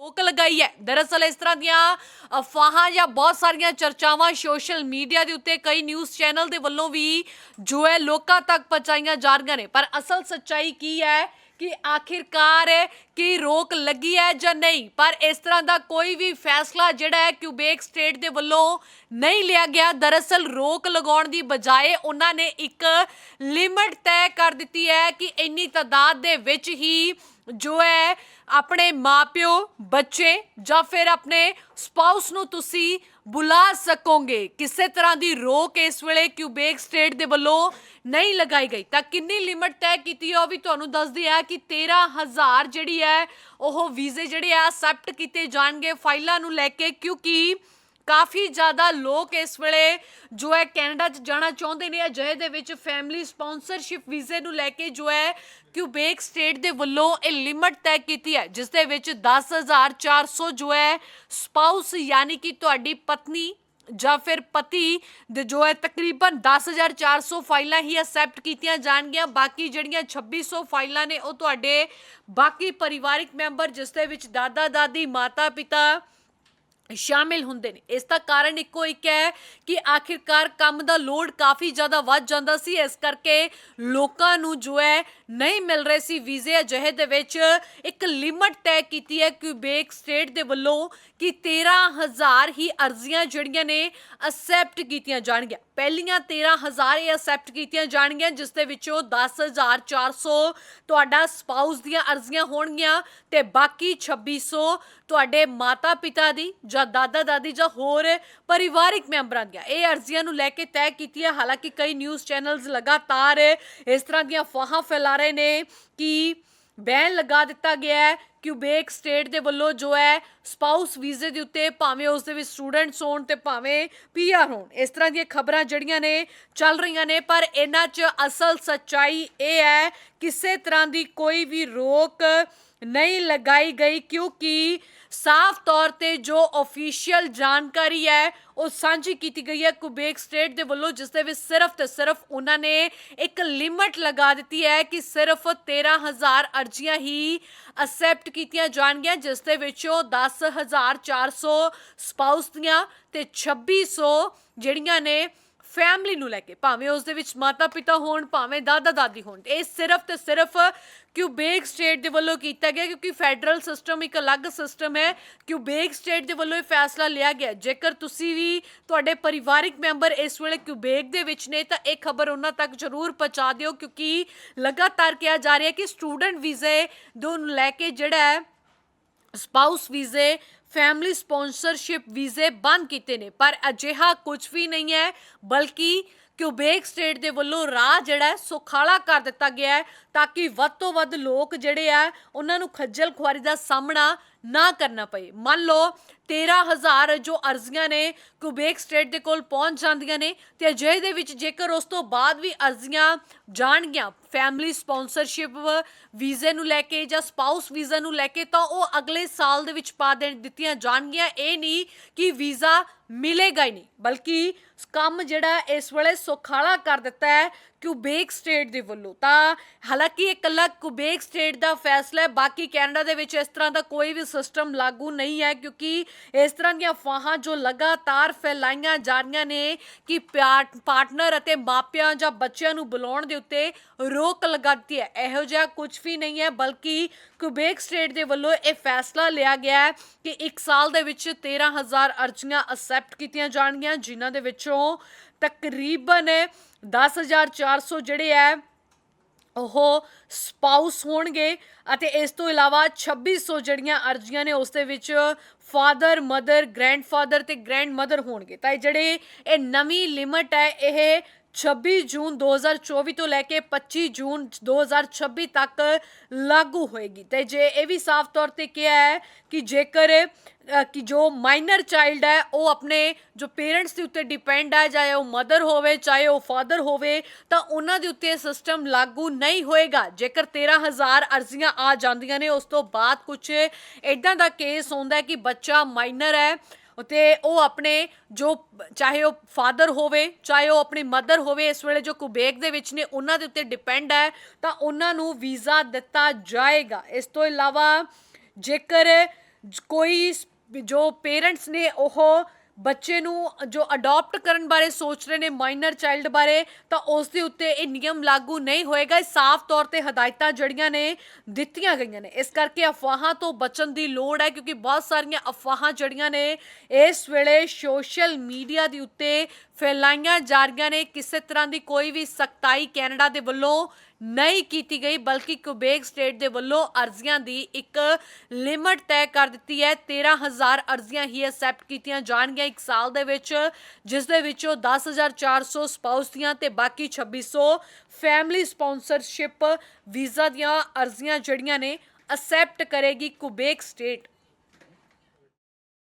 ਰੋਕ ਲਗਾਈ ਹੈ। ਦਰਅਸਲ ਇਸ ਤਰ੍ਹਾਂ ਦੀਆਂ ਅਫਵਾਹਾਂ ਜਾਂ ਬਹੁਤ ਸਾਰੀਆਂ ਚਰਚਾਵਾਂ ਸੋਸ਼ਲ ਮੀਡੀਆ ਦੇ ਉੱਤੇ ਕਈ ਨਿਊਜ਼ ਚੈਨਲ ਦੇ ਵੱਲੋਂ ਵੀ ਜੋ ਹੈ ਲੋਕਾਂ ਤੱਕ ਪਹੁੰਚਾਈਆਂ ਜਾ ਰਹੀਆਂ ਨੇ। ਪਰ ਅਸਲ ਸੱਚਾਈ ਕੀ ਹੈ ਕਿ ਆਖਿਰਕਾਰ ਕੀ ਰੋਕ ਲੱਗੀ ਹੈ ਜਾਂ ਨਹੀਂ? ਪਰ ਇਸ ਤਰ੍ਹਾਂ ਦਾ ਕੋਈ ਵੀ ਫੈਸਲਾ ਜਿਹੜਾ ਹੈ ਕਿਊਬੇਕ ਸਟੇਟ ਦੇ ਵੱਲੋਂ ਨਹੀਂ ਲਿਆ ਗਿਆ। ਦਰਅਸਲ ਰੋਕ ਲਗਾਉਣ ਦੀ ਬਜਾਏ ਉਹਨਾਂ ਨੇ ਇੱਕ ਲਿਮਟ ਤੈਅ ਕਰ ਦਿੱਤੀ ਹੈ ਕਿ ਇੰਨੀ ਤਾਦਾਦ ਦੇ ਵਿੱਚ ਹੀ ਜੋ ਹੈ ਆਪਣੇ ਮਾਪਿਓ, ਬੱਚੇ ਜਾਂ ਫਿਰ ਆਪਣੇ ਸਪਾਊਸ ਨੂੰ ਤੁਸੀਂ ਬੁਲਾ ਸਕੋਗੇ। ਕਿਸੇ ਤਰ੍ਹਾਂ ਦੀ ਰੋਕ ਇਸ ਵੇਲੇ ਕਿਊਬੇਕ ਸਟੇਟ ਦੇ ਵੱਲੋਂ ਨਹੀਂ ਲਗਾਈ ਗਈ। ਤਾਂ ਕਿੰਨੀ ਲਿਮਟ ਤੈਅ ਕੀਤੀ ਹੈ ਉਹ ਵੀ ਤੁਹਾਨੂੰ ਦੱਸਦੀ ਹੈ ਕਿ 13000 ਜਿਹੜੀ ਹੈ, ਉਹ ਵੀਜ਼ੇ ਜਿਹੜੇ ਆ ਅਸੈਪਟ ਕੀਤੇ ਜਾਣਗੇ ਫਾਈਲਾਂ ਨੂੰ ਲੈ ਕੇ, ਕਿਉਂਕਿ ਕਾਫੀ ਜ਼ਿਆਦਾ ਲੋਕ ਇਸ ਵੇਲੇ ਜੋ ਹੈ ਕੈਨੇਡਾ 'ਚ ਜਾਣਾ ਚਾਹੁੰਦੇ ਨੇ, ਅਜਿਹੇ ਦੇ ਵਿੱਚ ਫੈਮਿਲੀ ਸਪਾਂਸਰਸ਼ਿਪ ਵੀਜ਼ੇ ਨੂੰ ਲੈ ਕੇ ਜੋ ਹੈ ਕਿਊਬੇਕ ਸਟੇਟ ਦੇ ਵੱਲੋਂ ਇਹ ਲਿਮਟ ਤੈਅ ਕੀਤੀ ਹੈ, ਜਿਸ ਦੇ ਵਿੱਚ 10400 ਜੋ ਹੈ ਸਪਾਊਸ ਯਾਨੀ ਕਿ ਤੁਹਾਡੀ ਪਤਨੀ ਜਾਂ ਫਿਰ ਪਤੀ ਦੇ ਜੋ ਹੈ ਤਕਰੀਬਨ 10400 ਫਾਈਲਾਂ ਹੀ ਅਸੈਪਟ ਕੀਤੀਆਂ ਜਾਣਗੀਆਂ, ਬਾਕੀ ਜਿਹੜੀਆਂ 2600 ਫਾਈਲਾਂ ਨੇ ਉਹ ਤੁਹਾਡੇ ਬਾਕੀ ਪਰਿਵਾਰਿਕ ਮੈਂਬਰ, ਜਿਸ ਦੇ ਵਿੱਚ ਦਾਦਾ, ਦਾਦੀ ਮਾਤਾ ਪਿਤਾ ਸ਼ਾਮਿਲ ਹੁੰਦੇ ਨੇ। ਇਸ ਦਾ ਕਾਰਨ ਇੱਕੋ ਇੱਕ ਹੈ ਕਿ ਆਖਿਰਕਾਰ ਕੰਮ ਦਾ ਲੋਡ ਕਾਫੀ ਜ਼ਿਆਦਾ ਵੱਧ ਜਾਂਦਾ ਸੀ। ਇਸ ਕਰਕੇ ਲੋਕਾਂ ਨੂੰ ਜੋ ਹੈ ਨਹੀਂ ਮਿਲ ਰਹੇ ਸੀ। ਵੀਜ਼ੇ ਅਜਿਹੇ ਦੇ ਵਿੱਚ ਇੱਕ ਲਿਮਟ ਤੈਅ ਕੀਤੀ ਹੈ ਕਿਊਬੇਕ ਸਟੇਟ ਦੇ ਵੱਲੋਂ ਕਿ 13000 ਹੀ ਅਰਜ਼ੀਆਂ ਜਿਹੜੀਆਂ ਨੇ ਅਸੈਪਟ ਕੀਤੀਆਂ ਜਾਣਗੀਆਂ। ਪਹਿਲੀਆਂ 13000 ਇਹ ਅਸੈਪਟ ਕੀਤੀਆਂ ਜਾਣਗੀਆਂ, ਜਿਸ ਦੇ ਵਿੱਚੋਂ 10400 ਤੁਹਾਡਾ ਸਪਾਊਸ ਦੀਆਂ ਅਰਜ਼ੀਆਂ ਹੋਣਗੀਆਂ ਤੇ ਬਾਕੀ 2600 ਤੁਹਾਡੇ ਮਾਤਾ ਪਿਤਾ ਦੀ ਜਾਂ ਦਾਦਾ ਦਾਦੀ ਜਾਂ ਹੋਰ ਪਰਿਵਾਰਿਕ ਮੈਂਬਰਾਂ ਦੀਆਂ ਇਹ ਅਰਜ਼ੀਆਂ ਨੂੰ ਲੈ ਕੇ ਤੈਅ ਕੀਤੀ ਹੈ। ਹਾਲਾਂਕਿ ਕਈ ਨਿਊਜ਼ ਚੈਨਲਸ ਲਗਾਤਾਰ ਇਸ ਤਰ੍ਹਾਂ ਦੀਆਂ ਫਾਹਾਂ ਫੈਲਾ ਰਹੇ ਨੇ ਕਿ ਬੈਨ ਲਗਾ ਦਿੱਤਾ ਗਿਆ ਹੈ। ਕਿਊਬੇਕ ਸਟੇਟ ਦੇ ਵੱਲੋਂ ਜੋ ਹੈ, ਸਪਾਊਸ ਵੀਜ਼ੇ ਦੇ ਉੱਤੇ ਭਾਵੇਂ ਉਸ ਦੇ ਵਿੱਚ ਸਟੂਡੈਂਟਸ ਹੋਣ ਤੇ ਭਾਵੇਂ ਪੀਆਰ ਹੋਣ, ਇਸ ਤਰ੍ਹਾਂ ਦੀਆਂ ਖਬਰਾਂ ਜਿਹੜੀਆਂ ਨੇ ਚੱਲ ਰਹੀਆਂ ਨੇ, ਪਰ ਇਹਨਾਂ 'ਚ ਅਸਲ ਸੱਚਾਈ ਇਹ ਹੈ, ਕਿਸੇ ਤਰ੍ਹਾਂ ਦੀ ਕੋਈ ਵੀ ਰੋਕ ਨਹੀਂ ਲਗਾਈ ਗਈ, ਕਿਉਂਕਿ ਸਾਫ਼ ਤੌਰ ਤੇ ਜੋ ਅਫੀਸ਼ੀਅਲ ਜਾਣਕਾਰੀ ਹੈ, ਉਹ ਸਾਂਝੀ ਕੀਤੀ ਗਈ ਹੈ ਕੁਬੇਕ ਸਟੇਟ ਦੇ ਵੱਲੋਂ, ਜਿਸ ਦੇ ਵਿੱਚ ਸਿਰਫ ਤੇ ਸਿਰਫ ਉਹਨਾਂ ਨੇ ਇੱਕ ਲਿਮਟ ਲਗਾ ਦਿੱਤੀ ਹੈ ਕਿ ਸਿਰਫ 13000 ਅਰਜ਼ੀਆਂ ਹੀ ਅਸੈਪਟ ਕੀਤੀਆਂ ਜਾਣਗੀਆਂ, ਜਿਸ ਦੇ ਵਿੱਚੋਂ 10400 ਸਪਾਊਸ ਦੀਆਂ ਤੇ 2600 ਜਿਹੜੀਆਂ ਨੇ ਫੈਮਿਲੀ ਨੂੰ ਲੈ ਕੇ, ਭਾਵੇਂ ਉਸ ਦੇ ਵਿੱਚ ਮਾਤਾ ਪਿਤਾ ਹੋਣ, ਭਾਵੇਂ ਦਾਦਾ ਦਾਦੀ ਹੋਣ, ਇਹ ਸਿਰਫ ਤੇ ਸਿਰਫ ਕਿਊਬੇਕ ਸਟੇਟ ਦੇ ਵੱਲੋਂ ਕੀਤਾ ਗਿਆ ਕਿਉਂਕਿ ਫੈਡਰਲ ਸਿਸਟਮ ਇੱਕ ਅਲੱਗ ਸਿਸਟਮ ਹੈ। ਕਿਊਬੇਕ ਸਟੇਟ ਦੇ ਵੱਲੋਂ ਇਹ ਫੈਸਲਾ ਲਿਆ ਗਿਆ। ਜੇਕਰ ਤੁਸੀਂ ਵੀ ਤੁਹਾਡੇ ਪਰਿਵਾਰਿਕ ਮੈਂਬਰ ਇਸ ਵੇਲੇ ਕਿਊਬੇਕ ਦੇ ਵਿੱਚ ਨੇ, ਤਾਂ ਇਹ ਖਬਰ ਉਹਨਾਂ ਤੱਕ ਜ਼ਰੂਰ ਪਹੁੰਚਾ ਦਿਓ ਕਿਉਂਕਿ ਲਗਾਤਾਰ ਕਿਹਾ ਜਾ ਰਿਹਾ ਕਿ ਸਟੂਡੈਂਟ ਵੀਜ਼ੇ ਨੂੰ ਲੈ ਕੇ ਜਿਹੜਾ ਹੈ, ਸਪਾਊਸ ਵੀਜ਼ੇ ਫੈਮਿਲੀ ਸਪਾਂਸਰਸ਼ਿਪ ਵੀਜ਼ੇ ਬੰਦ ਕੀਤੇ ਨੇ ਪਰ ਅਜਿਹਾ ਕੁਝ ਵੀ ਨਹੀਂ ਹੈ ਬਲਕਿ ਕਿਊਬੇਕ ਸਟੇਟ ਦੇ ਵੱਲੋਂ ਰਾਹ ਜਿਹੜਾ ਸੁਖਾਲਾ ਕਰ ਦਿੱਤਾ ਗਿਆ ਹੈ ਤਾਂ ਕਿ ਵੱਧ ਤੋਂ ਵੱਧ ਲੋਕ ਜਿਹੜੇ ਆ, ਉਹਨਾਂ ਨੂੰ ਖੱਜਲ ਖੁਆਰੀ ਦਾ ਸਾਹਮਣਾ ਨਾ ਕਰਨਾ ਪਏ। ਮੰਨ ਲਓ 13000 ਜੋ ਅਰਜ਼ੀਆਂ ਨੇ ਕਿਊਬੇਕ ਸਟੇਟ ਦੇ ਕੋਲ ਪਹੁੰਚ ਜਾਂਦੀਆਂ ਨੇ ਤੇ ਅਜਿਹੇ ਦੇ ਵਿੱਚ ਜੇਕਰ ਉਸ ਤੋਂ ਬਾਅਦ ਵੀ ਅਰਜ਼ੀਆਂ ਜਾਣਗੀਆਂ ਫੈਮਿਲੀ ਸਪਾਂਸਰਸ਼ਿਪ ਵੀਜ਼ੇ ਨੂੰ ਲੈ ਕੇ ਜਾਂ ਸਪਾਊਸ ਵੀਜ਼ਾ ਨੂੰ ਲੈ ਕੇ, ਤਾਂ ਉਹ ਅਗਲੇ ਸਾਲ ਦੇ ਵਿੱਚ ਪਾ ਦੇ ਦਿੱਤੀਆਂ ਜਾਣਗੀਆਂ। ਇਹ ਨਹੀਂ ਕਿ ਵੀਜ਼ਾ ਮਿਲੇਗਾ ਹੀ ਨਹੀਂ। ਬਲਕਿ ਕੰਮ ਜਿਹੜਾ ਇਸ ਵੇਲੇ ਸੁਖਾਲਾ ਕਰ ਦਿੱਤਾ ਹੈ ਕਿਊਬੇਕ ਸਟੇਟ ਦੇ ਵੱਲੋਂ। ਤਾਂ ਹਾਲਾਂਕਿ ਇਹ ਇਕੱਲਾ ਕਿਊਬੇਕ ਸਟੇਟ ਦਾ ਫੈਸਲਾ ਹੈ, ਬਾਕੀ ਕੈਨੇਡਾ ਦੇ ਵਿੱਚ ਇਸ ਤਰ੍ਹਾਂ ਦਾ ਕੋਈ ਵੀ ਸਿਸਟਮ ਲਾਗੂ ਨਹੀਂ ਹੈ, ਕਿਉਂਕਿ ਇਸ ਤਰ੍ਹਾਂ ਦੀਆਂ ਅਫਵਾਹਾਂ ਜੋ ਲਗਾਤਾਰ ਫੈਲਾਈਆਂ ਜਾ ਰਹੀਆਂ ਨੇ ਕਿ ਪਾਰਟਨਰ ਅਤੇ ਮਾਪਿਆਂ ਜਾਂ ਬੱਚਿਆਂ ਨੂੰ ਬੁਲਾਉਣ ਦੇ ਉੱਤੇ ਰੋਕ ਲਗਾ ਦਿੱਤੀ ਹੈ। ਇਹੋ ਜਿਹਾ ਕੁਝ ਵੀ ਨਹੀਂ ਹੈ, ਬਲਕਿ ਕਿਊਬੇਕ ਸਟੇਟ ਦੇ ਵੱਲੋਂ ਇਹ ਫੈਸਲਾ ਲਿਆ ਗਿਆ ਹੈ ਕਿ ਇੱਕ ਸਾਲ ਦੇ ਵਿੱਚ 13000 ਅਰਜ਼ੀਆਂ ਅਸੈਪਟ ਕੀਤੀਆਂ ਜਾਣਗੀਆਂ, ਜਿਨ੍ਹਾਂ ਦੇ ਵਿੱਚੋਂ ਤਕਰੀਬਨ 10400 ਜਿਹੜੇ ਹੈ ਉਹ ਸਪਾਊਸ ਹੋਣਗੇ ਅਤੇ ਇਸ ਤੋਂ ਇਲਾਵਾ 2600 ਜਿਹੜੀਆਂ ਅਰਜ਼ੀਆਂ ਨੇ, ਉਸ ਦੇ ਵਿੱਚ ਫਾਦਰ ਮਦਰ ਗ੍ਰੈਂਡਫਾਦਰ ਤੇ ਗ੍ਰੈਂਡਮਦਰ ਹੋਣਗੇ। ਤਾਂ ਇਹ ਜਿਹੜੇ ਇਹ ਨਵੀਂ ਲਿਮਟ ਹੈ ਇਹ 26 ਜੂਨ 2024 ਤੋਂ ਲੈ ਕੇ 25 ਜੂਨ 2026 ਤੱਕ ਲਾਗੂ ਹੋਏਗੀ। ਤੇ ਜੇ ਇਹ ਵੀ ਸਾਫ਼ ਤੌਰ ਤੇ ਕਿਹਾ ਹੈ ਕਿ ਜੇਕਰ ਕਿ ਜੋ ਮਾਈਨਰ ਚਾਈਲਡ ਹੈ, ਉਹ ਆਪਣੇ ਜੋ ਪੇਰੈਂਟਸ ਦੇ ਉੱਤੇ ਡਿਪੈਂਡ ਹੈ, ਚਾਹੇ ਉਹ ਮਦਰ ਹੋਵੇ, ਚਾਹੇ ਉਹ ਫਾਦਰ ਹੋਵੇ, ਤਾਂ ਉਹਨਾਂ ਦੇ ਉੱਤੇ ਸਿਸਟਮ ਲਾਗੂ ਨਹੀਂ ਹੋਏਗਾ। ਜੇਕਰ 13000 ਅਰਜ਼ੀਆਂ ਆ ਜਾਂਦੀਆਂ ਨੇ, ਉਸ ਤੋਂ ਬਾਅਦ ਕੁਝ ਇਦਾਂ ਦਾ ਕੇਸ ਹੁੰਦਾ ਕਿ ਬੱਚਾ ਮਾਈਨਰ ਹੈ ਤੇ ਉਹ ਆਪਣੇ ਜੋ ਚਾਹੇ ਉਹ ਫਾਦਰ ਹੋਵੇ, ਚਾਹੇ ਉਹ ਆਪਣੀ ਮਦਰ ਹੋਵੇ, ਇਸ ਵੇਲੇ ਜੋ ਕੁਬੇਕ ਦੇ ਵਿੱਚ ਨੇ, ਉਹਨਾਂ ਦੇ ਉੱਤੇ ਡਿਪੈਂਡ ਹੈ, ਤਾਂ ਉਹਨਾਂ ਨੂੰ ਵੀਜ਼ਾ ਦਿੱਤਾ ਜਾਏਗਾ। ਇਸ ਤੋਂ ਇਲਾਵਾ ਜੇਕਰ ਕੋਈ ਜੋ ਪੇਰੈਂਟਸ ਨੇ ਉਹ ਬੱਚੇ ਨੂੰ ਜੋ ਅਡਾਪਟ ਕਰਨ ਬਾਰੇ ਸੋਚ ਰਹੇ ਨੇ ਮਾਈਨਰ ਚਾਈਲਡ ਬਾਰੇ, ਤਾਂ ਉਸ ਦੇ ਉੱਤੇ ਇਹ ਨਿਯਮ ਲਾਗੂ ਨਹੀਂ ਹੋਏਗਾ। ਇਹ ਸਾਫ਼ ਤੌਰ ਤੇ ਹਦਾਇਤਾਂ ਜੜੀਆਂ ਨੇ ਦਿੱਤੀਆਂ ਗਈਆਂ ਨੇ। ਇਸ ਕਰਕੇ ਅਫਵਾਹਾਂ ਤੋਂ ਬਚਣ ਦੀ ਲੋੜ ਹੈ, ਕਿਉਂਕਿ ਬਹੁਤ ਸਾਰੀਆਂ ਅਫਵਾਹਾਂ ਜੜੀਆਂ ਨੇ, ਇਸ ਵੇਲੇ ਸੋਸ਼ਲ ਮੀਡੀਆ ਦੇ ਉੱਤੇ ਫੈਲਾਈਆਂ ਜਾ ਰਹੀਆਂ ਨੇ। ਕਿਸੇ ਤਰ੍ਹਾਂ ਦੀ ਕੋਈ ਵੀ ਸਖਤਾਈ ਕੈਨੇਡਾ ਦੇ ਵੱਲੋਂ ਨਹੀਂ ਕੀਤੀ ਗਈ, ਬਲਕਿ ਕੁਬੇਕ ਸਟੇਟ ਦੇ ਵੱਲੋਂ ਅਰਜ਼ੀਆਂ ਦੀ ਇੱਕ ਲਿਮਟ ਤੈਅ ਕਰ ਦਿੱਤੀ ਹੈ। 13000 ਅਰਜ਼ੀਆਂ ਹੀ ਐਕਸੈਪਟ ਕੀਤੀਆਂ ਜਾਣਗੀਆਂ ਇੱਕ ਸਾਲ ਦੇ ਵਿੱਚ, ਜਿਸ ਦੇ ਵਿੱਚੋਂ 10400 ਸਪਾਊਸ ਦੀਆਂ ਤੇ ਬਾਕੀ 2600 ਫੈਮਿਲੀ ਸਪਾਂਸਰਸ਼ਿਪ ਵੀਜ਼ਾ ਦੀਆਂ ਅਰਜ਼ੀਆਂ ਜਿਹੜੀਆਂ ਨੇ ਅਸੈਪਟ ਕਰੇਗੀ ਕੁਬੇਕ ਸਟੇਟ।